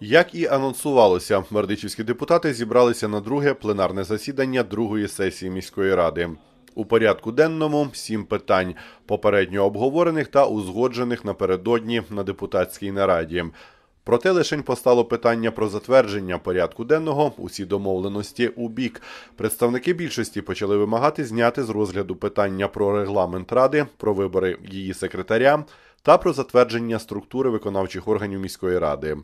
Як і анонсувалося, мердичівські депутати зібралися на друге пленарне засідання другої сесії міської ради. У порядку денному сім питань, попередньо обговорених та узгоджених напередодні на депутатській нараді. Проте лишень постало питання про затвердження порядку денного. Усі домовленості у бік. Представники більшості почали вимагати зняти з розгляду питання про регламент ради, про вибори її секретаря та про затвердження структури виконавчих органів міської ради.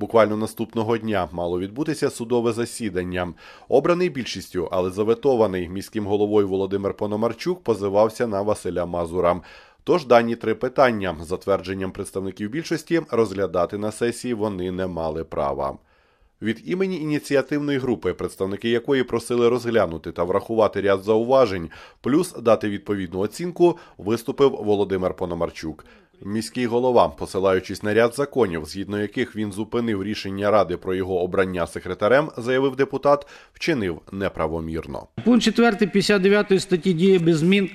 Буквально наступного дня мало відбутися судове засідання. Обраний більшістю, але заветований міським головою Володимир Пономарчук позивався на Василя Мазура. Тож дані три питання затвердженням представників більшості розглядати на сесії вони не мали права. Від імені ініціативної групи, представники якої просили розглянути та врахувати ряд зауважень, плюс дати відповідну оцінку, виступив Володимир Пономарчук. Міський голова, посилаючись на ряд законів, згідно яких він зупинив рішення ради про його обрання секретарем, заявив депутат, вчинив неправомірно. Пункт 4 59 статті діє без змін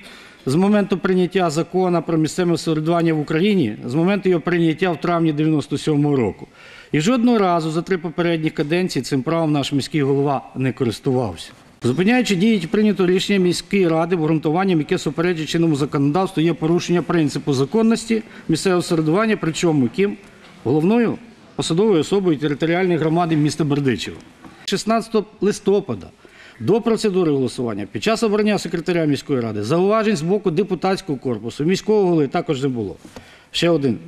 з моменту прийняття закону про місцеве самоврядування в Україні, з моменту його прийняття в травні 97 року. І жодного разу за три попередні каденції цим правом наш міський голова не користувався. Зупиняючи дії прийнято рішення міської ради обґрунтуванням, яке суперечить чинному законодавству, є порушення принципу законності місцевого самоврядування, причому ким головною посадовою особою територіальної громади міста Бердичева. 16 листопада до процедури голосування під час обрання секретаря міської ради зауважень з боку депутатського корпусу міського голови також не було. Ще один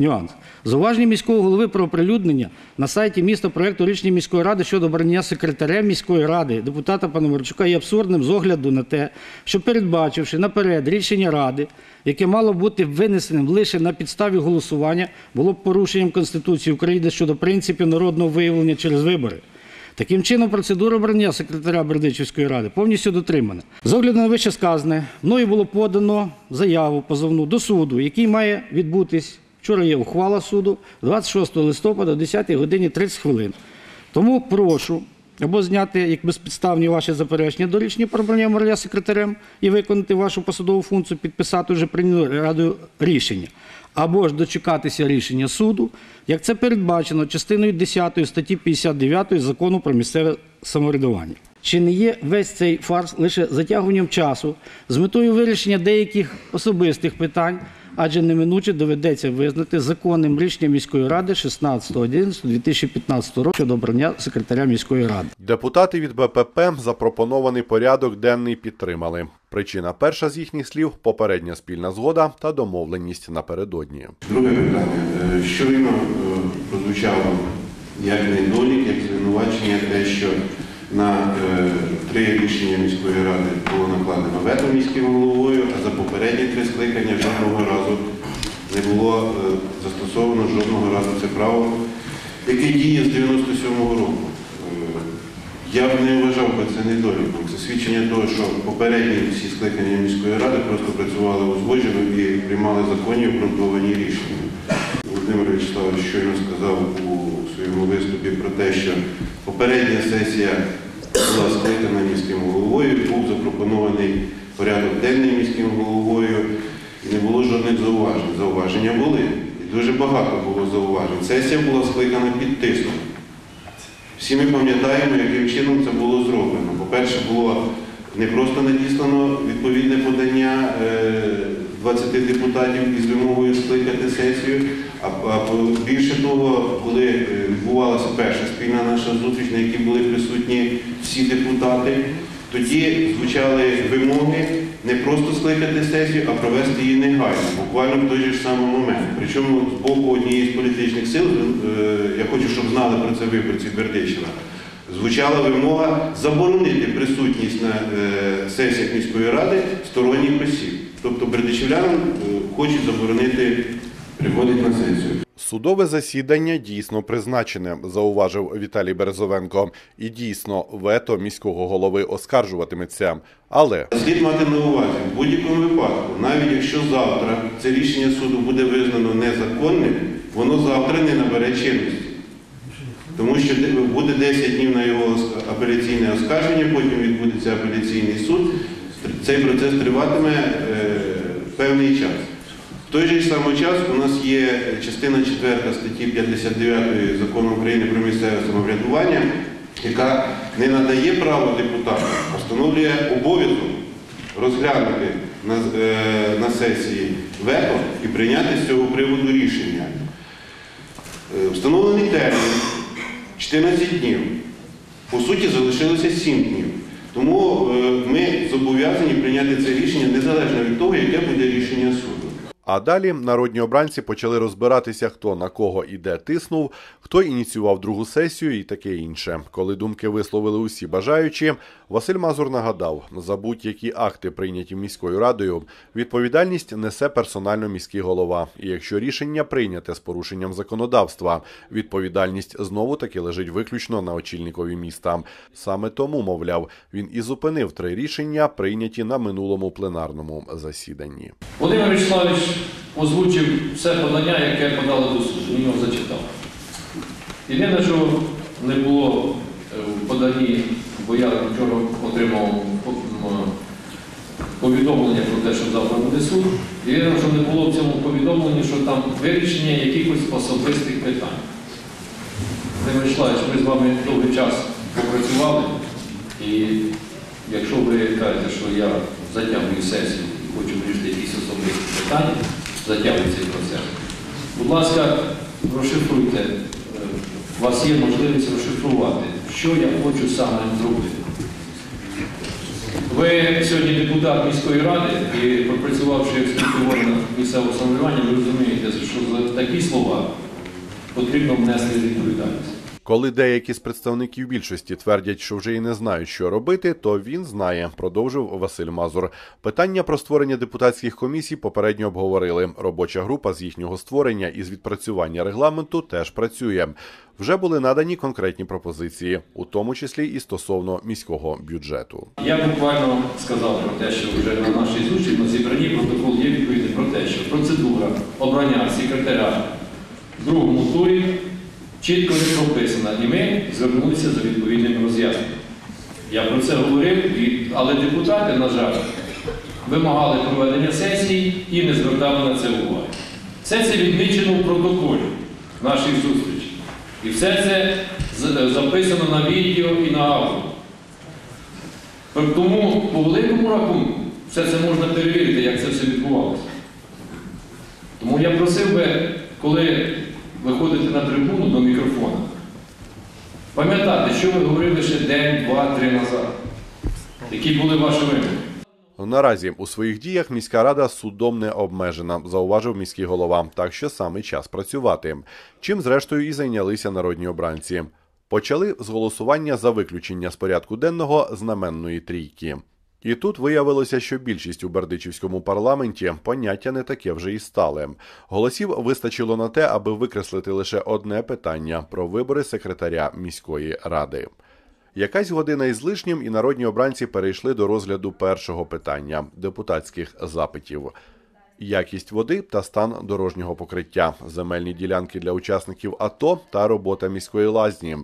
нюанс. Зауваження міського голови про оприлюднення на сайті міста проєкту рішення міської ради щодо обрання секретаря міської ради депутата Пономарчука є абсурдним з огляду на те, що передбачивши наперед рішення ради, яке мало бути винесеним лише на підставі голосування, було б порушенням Конституції України щодо принципів народного виявлення через вибори. Таким чином, процедура обрання секретаря Бердичівської ради повністю дотримана. З огляду на вище сказане, мною було подано заяву позовну до суду, який має відбутись. Вчора є ухвала суду 26 листопада о 10 годині 30 хвилин. Тому прошу або зняти як безпідставні ваші заперечення до рішення про обрання моря секретарем і виконати вашу посадову функцію, підписати вже прийняту радою рішення, або ж дочекатися рішення суду, як це передбачено частиною 10 статті 59 закону про місцеве самоврядування. Чи не є весь цей фарс лише затягуванням часу з метою вирішення деяких особистих питань, адже неминуче доведеться визнати законним рішенням міської ради 16.11.2015 року щодо обрання секретаря міської ради. Депутати від БПП запропонований порядок денний підтримали. Причина перша з їхніх слів попередня спільна згода та домовленість напередодні. Друге питання. Е, Щойно е, прозвучало як недолік, як звинувачення те, що на е, три рішення міської ради було накладено вето міським головою, а за попередні три скликання жодного разу не було е, застосовано жодного разу це право, яке діє з 97-го року. Е, Я б не вважав би це недоліком. Це свідчення того, що попередні всі скликання міської ради просто працювали узгоджено і приймали законні обґрунтовані рішення. Володимир Вячеславович щойно сказав у своєму виступі про те, що попередня сесія була міським головою, був запропонований порядок денний міським головою, і не було жодних зауважень. Зауваження були. І дуже багато було зауважень. Сесія була скликана під тиском. Всі ми пам'ятаємо, яким чином це було зроблено. По-перше, було не просто надіслано відповідне подання е, 20 депутатів із вимогою скликати сесію, а, більше того, коли е, відбувалася перша спільна наша зустріч, на якій були присутні всі депутати, тоді звучали вимоги не просто скликати сесію, а провести її негайно, буквально в той же самий момент. Причому з боку однієї з політичних сил, е, я хочу, щоб знали про це виборці Бердичева, звучала вимога заборонити присутність на е, сесіях міської ради сторонніх осіб. Тобто бердичівлянам хочуть заборонити приходити на сесію. Судове засідання дійсно призначене, зауважив Віталій Березовенко. І дійсно вето міського голови оскаржуватиметься. Але Слід мати на увазі, в будь-якому випадку, навіть якщо завтра це рішення суду буде визнано незаконним, воно завтра не набере чинності. Тому що буде 10 днів на його апеляційне оскарження, потім відбудеться апеляційний суд. Цей процес триватиме е, певний час. В той же самий час у нас є частина 4 статті 59 Закону України про місцеве самоврядування, яка не надає право депутатам, а встановлює обов'язок розглянути на, е, на сесії вето і прийняти з цього приводу рішення. Е, Встановлений термін 14 днів. По суті, залишилося 7 днів. Тому е, ми зобов'язані прийняти це рішення незалежно від того, яке буде рішення суду. А далі народні обранці почали розбиратися, хто на кого і де тиснув, хто ініціював другу сесію і таке інше. Коли думки висловили усі бажаючі, Василь Мазур нагадав, за будь-які акти, прийняті міською радою, відповідальність несе персонально міський голова. І якщо рішення прийняте з порушенням законодавства, відповідальність знову таки лежить виключно на очільникові міста. Саме тому, мовляв, він і зупинив три рішення, прийняті на минулому пленарному засіданні. Володимир Вячеславович озвучив все подання, яке подали до суду. Він його зачитав. Єдине, що не було е, в поданні, бо я вчора отримав повідомлення про те, що завтра буде суд. Єдине, що не було в цьому повідомленні, що там вирішення якихось особистих питань. Володимир Вячеславович, ми з вами довгий час попрацювали, і якщо ви кажете, що я затягую сесію і хочу вирішити якісь особисті питання, затягую цей процес. Будь ласка, розшифруйте. У вас є можливість розшифрувати, що я хочу саме зробити. Ви сьогодні депутат міської ради і пропрацювавши в органах місцевого самоврядування, ви розумієте, що за такі слова потрібно внести відповідальність. Коли деякі з представників більшості твердять, що вже і не знають, що робити, то він знає, продовжив Василь Мазур. Питання про створення депутатських комісій попередньо обговорили. Робоча група з їхнього створення і з відпрацювання регламенту теж працює. Вже були надані конкретні пропозиції, у тому числі і стосовно міського бюджету. Я буквально сказав про те, що вже на нашій зустрічі на зібранні протокол є відповідний про те, що процедура обрання секретаря в другому турі чітко не прописана, і ми звернулися за відповідним роз'ясненням. Я про це говорив, але депутати, на жаль, вимагали проведення сесії і не звертали на це уваги. Все це відмічено в протоколі наших зустрічей. І все це записано на відео і на аудіо. Тому по великому рахунку все це можна перевірити, як це все відбувалося. Тому я просив би, коли виходите на трибуну до мікрофона, пам'ятати, що ви говорили ще день, два, три назад, які були ваші вимоги. Наразі у своїх діях міська рада судом не обмежена, зауважив міський голова. Так що саме час працювати. Чим зрештою і зайнялися народні обранці. Почали з голосування за виключення з порядку денного знаменної трійки. І тут виявилося, що більшість у Бердичівському парламенті поняття не таке вже і стале. Голосів вистачило на те, аби викреслити лише одне питання про вибори секретаря міської ради. Якась година із лишнім, і народні обранці перейшли до розгляду першого питання депутатських запитів. Якість води та стан дорожнього покриття, земельні ділянки для учасників АТО та робота міської лазні,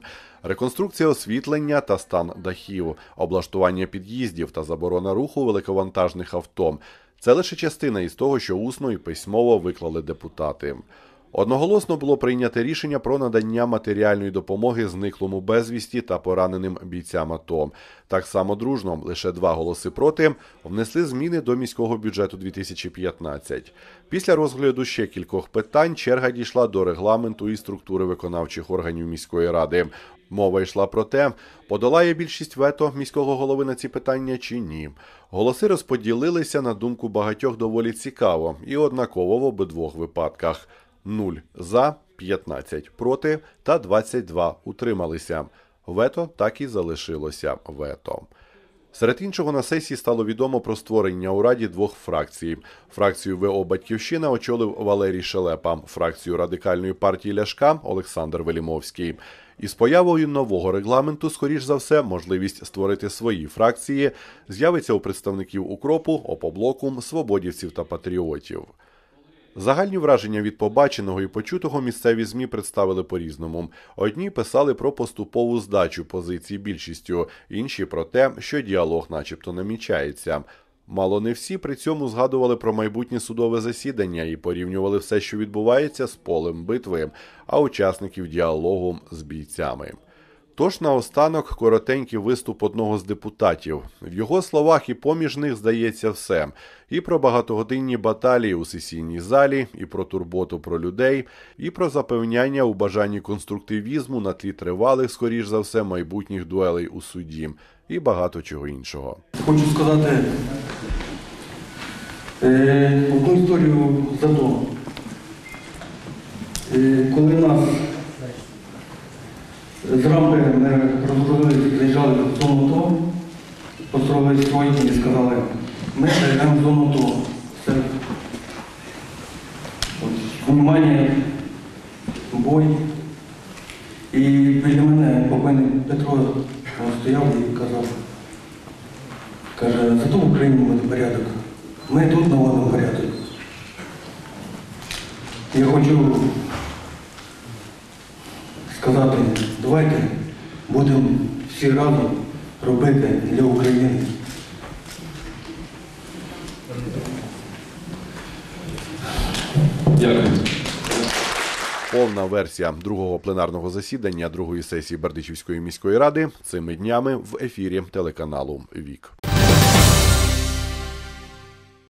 реконструкція освітлення та стан дахів, облаштування під'їздів та заборона руху великовантажних авто. Це лише частина із того, що усно і письмово виклали депутати. Одноголосно було прийнято рішення про надання матеріальної допомоги зниклому безвісті та пораненим бійцям АТО. Так само дружно, лише два голоси проти, внесли зміни до міського бюджету 2015. Після розгляду ще кількох питань черга дійшла до регламенту і структури виконавчих органів міської ради. Мова йшла про те, подолає більшість вето міського голови на ці питання чи ні. Голоси розподілилися на думку багатьох доволі цікаво і однаково в обидвох випадках. 0 за, 15 проти та 22 утрималися. Вето так і залишилося вето. Серед іншого на сесії стало відомо про створення у раді двох фракцій. Фракцію ВО Батьківщина очолив Валерій Шелепа, фракцію радикальної партії Ляшка Олександр Велімовський. Із появою нового регламенту, скоріш за все, можливість створити свої фракції з'явиться у представників укропу, опоблоку, свободівців та патріотів. Загальні враження від побаченого і почутого місцеві ЗМІ представили по-різному. Одні писали про поступову здачу позицій більшістю, інші про те, що діалог начебто намічається. Мало не всі при цьому згадували про майбутнє судове засідання і порівнювали все, що відбувається, з полем битви, а учасників діалогу з бійцями. Тож наостанок коротенький виступ одного з депутатів. В його словах і поміж них здається все: і про багатогодинні баталії у сесійній залі, і про турботу про людей, і про запевняння у бажанні конструктивізму на тлі тривалих, скоріш за все, майбутніх дуелей у суді, і багато чого іншого. Хочу сказати е, одну історію за то. Е, коли нас з рампи ми розгрузилися, приїжджали в зону ТО, построїли свої і сказали, ми зайдемо в зону ТО. Все. Внимання, бой. І біля мене покойний Петро стояв і казав, Каже, зато в Україні буде порядок. Ми тут наводимо порядок. Я хочу сказати, давайте будемо всі разом робити для України. Дякую. Повна версія другого пленарного засідання другої сесії Бердичівської міської ради цими днями в ефірі телеканалу Вік.